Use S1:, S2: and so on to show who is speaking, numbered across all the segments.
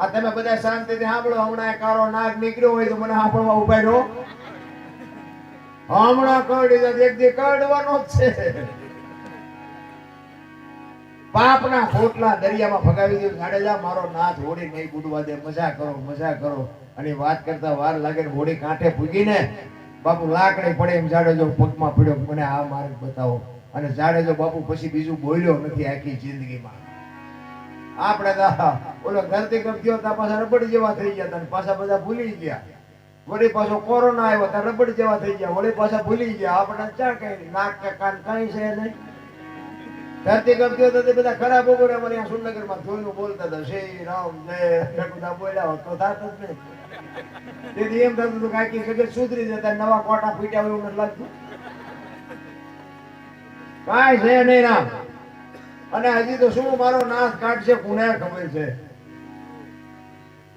S1: આ તમે બધા શાંતિથી સાંભળો, હમણાં કાળો નાગ નીકળ્યો હોય તો મને સાંભળવા ઊભા રહો. હમણાં કરડી તો એક દી કરડવાનો જ છે. પાપના ખોટલા દરિયામાં ફગાવી દઉં જાડેજા મારો નાથ હોડી નહીં બુડવા દે. મજા કરો મજા કરો. અને વાત કરતા વાર લાગે હોડી કાંઠે પૂગીને બાપુ લાકડી પડે એમ જાડેજો પગમાં પડ્યો. મને આ માર્ગ બતાવો. અને જાડેજો બાપુ પછી બીજું બોલ્યો નથી આખી જિંદગીમાં. આપણે ઓલો ધરતી કપ ગયો પાછા રબડ જેવા થઈ ગયા પાછા બધા ભૂલી ગયા. વળી પાછો કોરોના આવ્યો ત્યાં રબડ જેવા થઈ ગયા. વળી પાછા ભૂલી ગયા. આપણે ક્યાં કઈ નાક કે કાન કઈ છે નહીં. ધરતી કપ ગયો તો બધા ખરાબ ઉપર અમારે અહીંયા સુરનગરમાં જોયું બોલતા હતા. શ્રી રામ, જય. બધા બોલ્યા હોત તો થાત જ નહીં. તેથી એમ થતું હતું કે આખી સુધરી જતા નવા કોટા ફૂટ્યા એવું લાગતું. કાંઈ છે નહીં રામ. અને હજી તો શું, મારો નાશ કાઢશે કોને ખબર છે.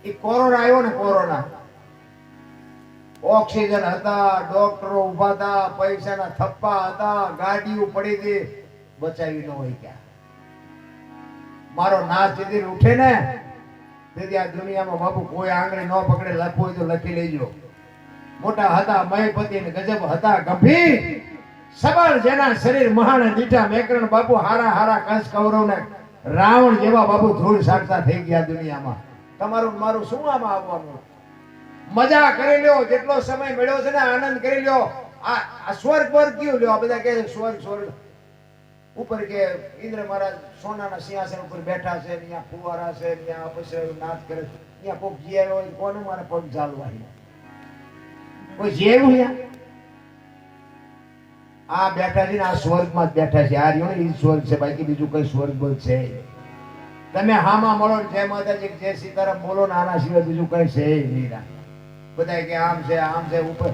S1: એ કોરોના આવ્યો ને કોરોના. ઓક્સિજન હતા ડોક્ટરો ઊભા હતા, પૈસાના થપ્પા હતા, ગાડીઓ પડી હતી, બચાવી ન હોય ક્યાં. મારો નાશ જેથી ઉઠે ને, તેથી આ દુનિયામાં બાપુ કોઈ આંગળી ન પકડે, લખવું હોય તો લખી લેજો. મોટા હતા, મયપતિ ને ગજબ હતા, ગંભીર. સબળ જેના શરીર મહાન દીઠા મેકરણ બાપુ હારા હારા કંસ કૌરવ ને રાવણ જેવા બાપુ ધૂળ સાટતા થઈ ગયા દુનિયામાં. તમારું મારું શું આમાં આવવાનું? મજા કરી લ્યો, જેટલો સમય મળ્યો છે ને આનંદ કરી લ્યો. આ સ્વર્ગ પર કયું લ્યો, આ બધા કહે સ્વર્ગ સ્વર્ગ. ઉપર કે ઇન્દ્ર મહારાજ સોનાના સિંહાસન ઉપર બેઠા છે, ત્યાં અહીંયા ફુવારા છે, ત્યાં અહીંયા અપસર નાથ કરે છે. અહીંયા કોક જીયારો હોય કોને મારે પગ ચાલવા કોઈ જેવું યા આ બેઠા છે ને, આ સ્વર્ગમાં જ બેઠા છે. આ રહ્યો ને સ્વર્ગ છે. બાકી બીજું કઈ સ્વર્ગ છે? તમે હામાં મળો જય માતાજી, જય સીતારામ, બોલો ને, આના સિવાય બીજું કઈ છે? નહીં બધા કે આમ છે આમ છે, ઉપર.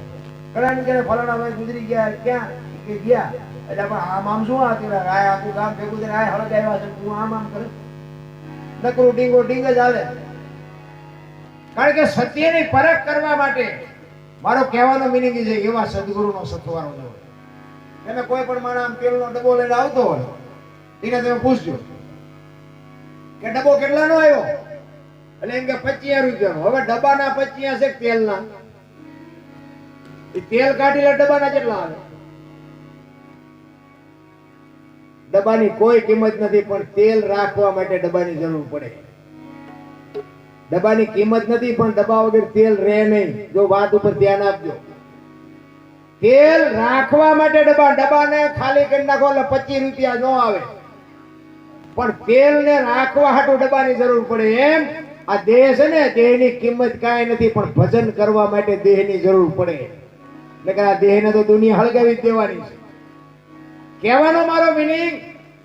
S1: ઘણા કે ફલાણા ભાઈ ગુજરી ગયા, ક્યાં? કે ગયા. એટલે પણ આમ આમ શું આ કર્યા આ આખું ગામ ભેગું થઈને આ હળગ આવ્યા છે, તું આમ આમ કરે. નકરું ડીંગો ડીંગ જ આવે કારણ કે સત્યની પરખ કરવા માટે મારો કહેવાનો મિનિંગ છે એવા સદગુરુનો સથવારો જોવો તમે કોઈ પણ માણસ આમ તેલનો ડબ્બો લઈને આવતો હોય, એને તમે પૂછજો કે ડબ્બો કેટલાનો આવ્યો? એટલે એમ કે પચીસ રૂપિયાનો. હવે ડબ્બાના પચીસ છે તેલના? તેલ કાઢી ડબ્બાના કેટલા આવે? ડબ્બાની કોઈ કિંમત નથી, પણ તેલ રાખવા માટે ડબ્બાની જરૂર પડે. ડબ્બાની કિંમત નથી, પણ ડબ્બા વગર તેલ રહે નહીં. જો વાત ઉપર ધ્યાન આપજો. તેલ રાખવા માટે ડબ્બા, ડબ્બાને ખાલી કરી નાખો એટલે પચીસ રૂપિયા નો આવે. પણ તેલ ને રાખવા હાટું ડબ્બાની જરૂર પડે એમ. આ દેહ છે ને, દેહની કિંમત કાંઈ નથી, પણ ભજન કરવા માટે દેહની જરૂર પડે. એટલે આ દેહને તો દુનિયા હળગાવી દેવાની છે. કહેવાનો મારો મિનિંગ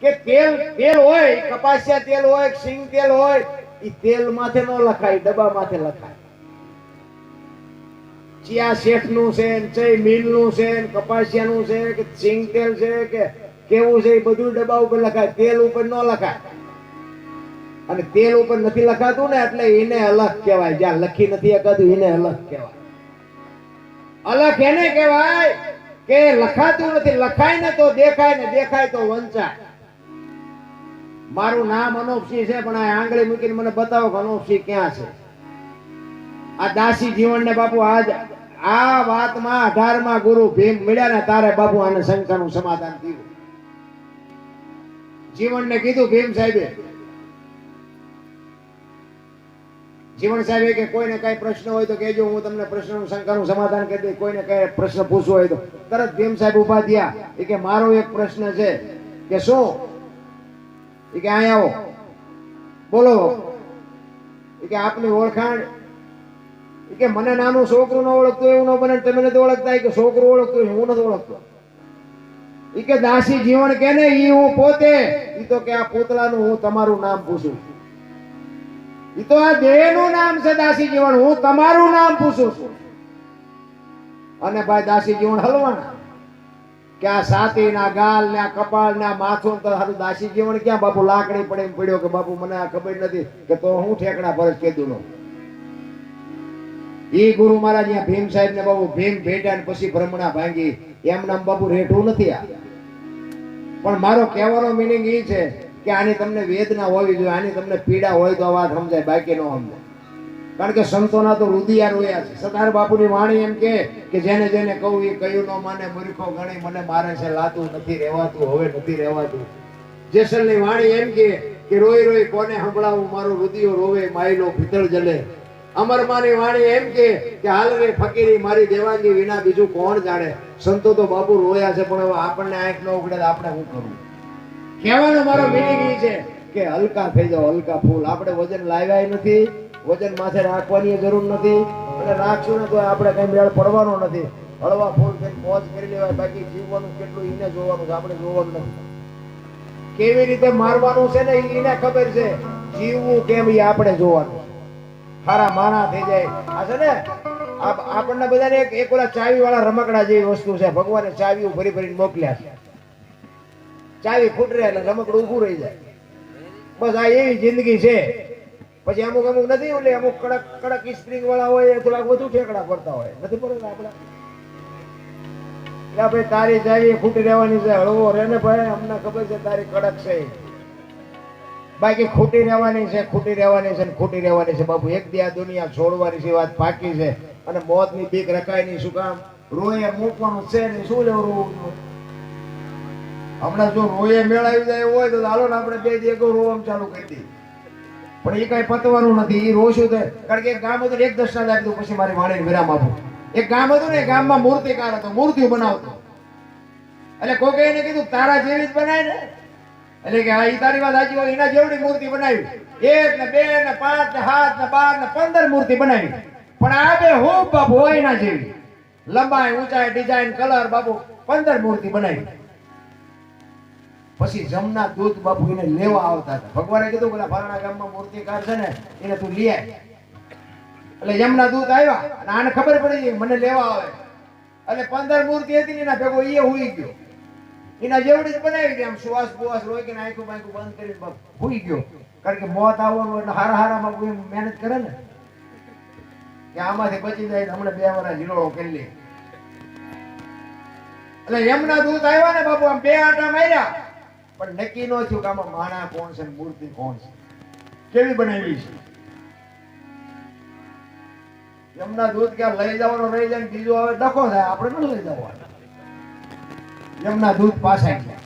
S1: કે તેલ તેલ હોય, કપાસિયા તેલ હોય, સિંગ તેલ હોય એ તેલ માથે ન લખાય, ડબ્બા માથે લખાય. ચિયા શેઠનું છે ચઈ મિલનું છે ને કપાસિયા નું છે કે સિંગ તેલ છે કે કેવું છે એ બધું ડબ્બા ઉપર લખાય. તેલ ઉપર ન લખાય. અને તેલ ઉપર નથી લખાતું ને એટલે એને અલગ કહેવાય. જ્યાં લખી નથી શકાતું એને અલગ કહેવાય. અલગ એને કહેવાય કે લખાતું નથી. લખાય ને તો દેખાય ને દેખાય તો વંચાય. મારું નામ અનોપસિંહ છે, પણ આ આંગળી મૂકીને મને બતાવો કે અનોપસિંહ ક્યાં છે? આ દાસી જીવન ને બાપુ આજ આ વાતમાં અઢારમાં ગુરુ ભીમ મળ્યા ને તારે બાપુ આને શંકાનું સમાધાન થયું જીવનને કીધું ભીમ સાહેબે. જીવન સાહેબે કે કોઈને કઈ પ્રશ્ન હોય તો કહેજો, હું તમને પ્રશ્નનું શંકાનું સમાધાન કરી દઈ કોઈને કઈ પ્રશ્ન પૂછવો હોય તો. તરત ભીમ સાહેબ ઊભા થયા. એ કે મારો એક પ્રશ્ન છે. કે શું? એ કે અહીંયા આવો. બોલો. એ કે આપની ઓળખાણ કે મને નાનું છોકરું ન ઓળખતું એવું ન બને તમે નથી ઓળખતા? કે છોકરું ઓળખતું હું નથી ઓળખતો. એ કે દાસી જીવન કે ને એ હું પોતે. એ તો કે આ પૂતળાનું હું તમારું નામ પૂછું. એ તો આ દેહનું નામ છે દાસી જીવન. હું તમારું નામ પૂછું છું. અને ભાઈ દાસી જીવન હલવાના. કે આ સાતી ના ગાલ ને આ કપાળ ને આ માથું તો હારું દાસી જીવન ક્યાં? બાપુ લાકડી પડે એમ પડ્યો કે બાપુ મને આ ખબર નથી કે તો હું ઠેકડા પર કીધું નો ઈ ગુરુ મહારાજ અહીંયા ભીમ સાહેબ ને બાબુ ભીમ ભેટા ને પછી ભ્રમણા ભાંગી. એમ નામ બાબુ રેઠું નથી આ. પણ મારો કહેવાનો મિનિંગ એ છે કે આની તમને વેદના હોવી જોઈએ, આની તમને પીડા હોય તો આ વાત સમજાય, બાકી ન સમજાય. કારણ કે સંતોના તો રુદિયા રોયા છે. સતાર બાપુની વાણી એમ કે કે જેને જેને કહું એ કયું ન માને, મૂર્ખો ગણી, મને મારે છે, લાતું નથી રહેવાતું, હવે નથી રહેવાતું. જેસલની વાણી એમ કે કે રોઈ રોઈ કોને સંભળાવું, મારું રુદિયો રોવે, માયલો ભીતળ જલે. અમરમાની વાણી એમ કે હાલ રે ફકીરી, મારી દેવાંગી વિના બીજું કોણ જાણે? સંતો તો બાપુ રોયા છે, પણ હવે આપણને આંખ ન ઉગડે આપણે શું કરવું કહેવાનો મારો મિનિંગ છે કે હલકા થઈ જાઓ, હલકા ફૂલ. આપણે વજન લાવ્યા નથી, વજન માથે રાખવાની જરૂર નથી, અને રાખશું ને તો આપણે કઈ મેળ પડવાનો નથી. હળવા ફૂલ થઈને મોજ કરી લેવાય, બાકી જીવવાનું કેટલું એને જોવાનું છે, આપણે જોવાનું નથી. કેવી રીતે મારવાનું છે ને એને ખબર છે. જીવવું કેમ એ આપણે જોવાનું? સારા માણા થઈ જાય. આ છે ને આપણને બધાને એક એક ઓલા ચાવી વાળા રમકડા જેવી વસ્તુ છે. ભગવાને ચાવી ભરી ભરીને મોકલ્યા છે. ચાવી ફૂટરે એટલે રમકડું ઊભું રહી જાય. બસ આ એવી જિંદગી છે. પછી અમુક અમુક નથી ઓલી, અમુક કડક કડક સ્પ્રિંગ વાળા હોય થોડાક વધુ ઠેકડા પડતા હોય. નથી પડતા આપણા? આપણે તારી ચાવી ફૂટી રહેવાની છે. હળવો રે ને ભાઈ, અમને ખબર છે તારી કડક છે. બાકી ખોટી રહેવાની છે, ખોટી રહેવાની છે ખોટી રહેવાની છે. બાપુ, એક દી દુનિયા છોડવાની છે વાત પાકી છે. અને મોતની બીક રખાય નહીં, શું કામ? રોયે મૂકવાનું છે નહીં, શું લેવું હમણાં જો રોયે મેળાવી જાય હોય તો હાલો ને આપણે બે દી રોવામ ચાલુ કરી દઈએ. પણ એ કઈ પતવાનું નથી એ રોશું તો કારણ કે ગામ હતું એક દર્શન આપી પછી મારી વાણીને વિરામ આપું. એક ગામ હતું ને ગામમાં મૂર્તિકાર હતો, મૂર્તિઓ બનાવતો. એટલે કોઈ એને કીધું, તારા જેવી જ બનાય ને. એટલે કે હા તારી વાત સાચી હોય, એના જેવડી મૂર્તિ બનાવી. એક ને બે ને પાંચ ને સાત ને બાર ને પંદર મૂર્તિ બનાવી. પણ આ બે હું બાપુ હોય એના જેવી. લંબાઈ, ઊંચાઈ ડિઝાઇન કલર બાપુ પંદર મૂર્તિ બનાવી. પછી જમના દૂધ બાપુ એને લેવા આવતા હતા. ભગવાને કીધું પેલા ફલાણા ગામમાં મૂર્તિકાર છે ને, એને તું લઈ એટલે જમના દૂત આવ્યા અને આને ખબર પડી ગઈ મને લેવા આવે. એટલે પંદર મૂર્તિ હતી ને એના ભેગો એ હુઈ ગયો. એના જેવડી જ બનાવી દે. આમ શ્વાસ બુવાસ રોય કે આંખું બાંખું બંધ કરીને ભૂઈ ગયો. કારણ કે મોત આવવાનું એટલે હારા હારામાં કોઈ મહેનત કરે ને? કે આમાંથી બચી જાય હમણાં બે વાર હિલોળો કરી લે. એટલે એમના દૂત આવ્યા ને બાપુ, આમ બે આટા માર્યા. પણ નક્કી ન થયું કે આમાં માણા કોણ છે મૂર્તિ કોણ છે. કેવી બનાવી છે? એમના દૂત ક્યાં લઈ જવાનો, રહી જાય બીજો આવે, ડખો થાય. આપણે ન લઈ જવાનો. યમના દૂધ પાછા ગયા.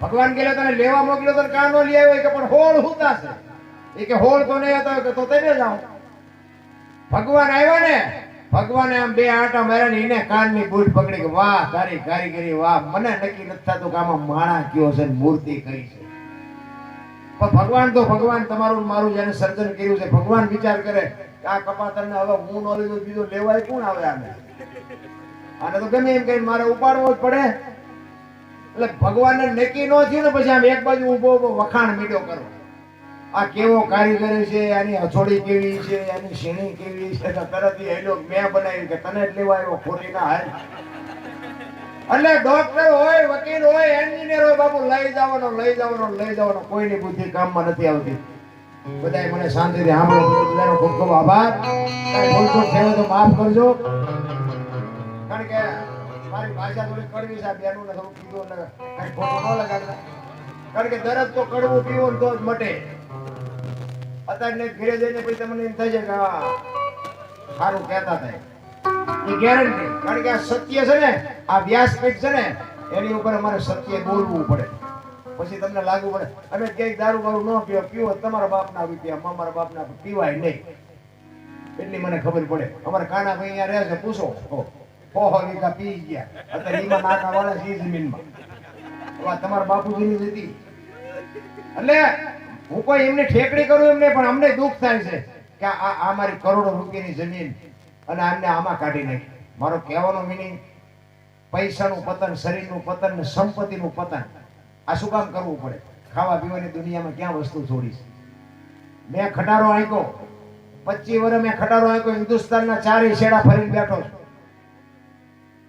S1: ભગવાન કે તને લેવા મોકલ્યો તો કાં નો લઈ આવ્યો? કે, પણ હોળ હુતા છે. એ કે, હોળ નહીં હતો કે, તો તેને જાઓ ભગવાન આવ્યા ને, ભગવાને આમ બે આટા માર્યા ને એને કાનની બૂટ પકડી કે, વાહ, તારી કારીગરી, વાહ, મને નક્કી નથી થતું કે આમાં માણા કયો છે મૂર્તિ કઈ છે. પણ ભગવાન તો ભગવાન, તમારું મારું જેને સર્જન કર્યું છે, ભગવાન વિચાર કરે કે આ કપાતરને હવે હું નો લીધો, બીજો લેવાય કોણ આવે આને? આને તો ગમે એમ કહીને મારે ઉપાડવો જ પડે. એટલે ભગવાનને નક્કી ન થયું ને પછી આમ એક બાજુ ઊભો ઊભો વખાણ મીડો કરો. આ કેવો કારીગર છે, આની હથોડી કેવી છે, આની શીણી કેવી છે તરત એ હેલો મેં બનાવી કે તને જ લેવા આવ્યો ખોટી ના હાલ એટલે ડોક્ટર હોય, વકીલ હોય એન્જિનિયર હોય, બાપુ, લઈ જવાનો લઈ જવાનો લઈ જવાનો, કોઈની બુદ્ધિ કામમાં નથી આવતી. બધાય મને શાંતિથી સાંભળો, બધાનો ખૂબ ખૂબ આભાર. ભૂલચૂક થયો તો માફ કરજો. કારણ કે મારી ભાષા થોડી કડવી છે આ બેનું ને થોડું પીવો ને કઈ ખોટું ન લગાડતા. કારણ કે દરદ તો કડવું પીવો ને તો જ મટે. અત્યારે ઘરે જઈને પછી તમને એમ થઈ જાય કે આ સારું કહેતા થાય. એ ગેરંટી કારણ કે આ સત્ય છે ને આ વ્યાસપીઠ છે ને એની ઉપર અમારે સત્ય બોલવું પડે. પછી તમને લાગુ પડે અને ક્યાંક દારૂ બારૂ ન પીવો પીવો તમારા બાપના રૂપિયા અમારા બાપના પીવાય નહીં. એટલી મને ખબર પડે. અમારા કાના ભાઈ અહીંયા રહે છે પૂછો. ઓહો વીઘા પી ગયા. અત્યારે એમાં નાકા વાળા છે જમીનમાં. તમારા બાપુજીની હતી એટલે હું કોઈ એમને ઠેકડી કરું એમ નહીં, પણ અમને દુઃખ થાય છે કે આ આ મારી કરોડો રૂપિયાની જમીન અને આમને આમાં કાઢી નાખી. મારો કહેવાનો મિનિંગ પૈસાનું પતન, શરીરનું પતન ને સંપત્તિનું પતન, આ શું કામ કરવું પડે? ખાવા પીવાની દુનિયામાં ક્યાં વસ્તુ છોડી છે મેં ખટારો આંક્યો. પચીસ વર્ષ મેં ખટારો આંક્યો. હિન્દુસ્તાનના ચારે છેડા ફરીને બેઠો છું.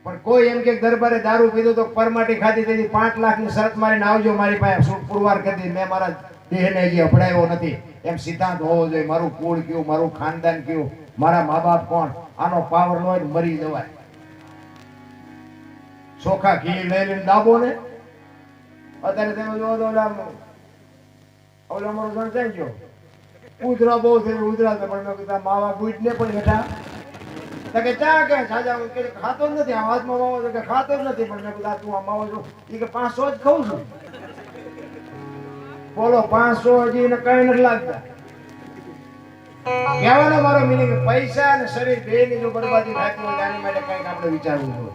S1: પણ કોઈ એમ કે દરબારે દારૂ પીધો તો પરમાટી ખાધી તેથી પાંચ લાખની શરત મારીને આવજો મારી પાસે. પુરવાર કરી દીધી. મેં મારા દેહને હજી અપડાયો નથી. એમ સિદ્ધાંત હોવો જોઈએ. મારું કુળ કયું? મારું ખાનદાન કયું? મારા મા બાપ કોણ? આનો પાવર ન હોય મરી જવાય. ચોખા ઘી લઈ લઈને દાબો ને? અત્યારે તમે જોવો તો ઓલા ઓલા અમારો સંસાઈ ગયો. ઉધરા બહુ થઈ ઉધરા પણ મેં કીધા મા માવા ઉઠને પણ બેઠા કે ચા કે સાજા કે ખાતો જ નથી આ હાથમાં માવો કે ખાતો નથી, પણ મેં કીધું તું આ માવો છો. એ કે, પાંચસો જ ખાઉં છું. બોલો, પાંચસો હજી એને કઈ નથી લાગતા. કહેવાનો મારો મિનિંગ પૈસા અને શરીર બે ની જો બરબાદી રાખી હોય તો માટે કંઈક આપણે વિચારવું જોઈએ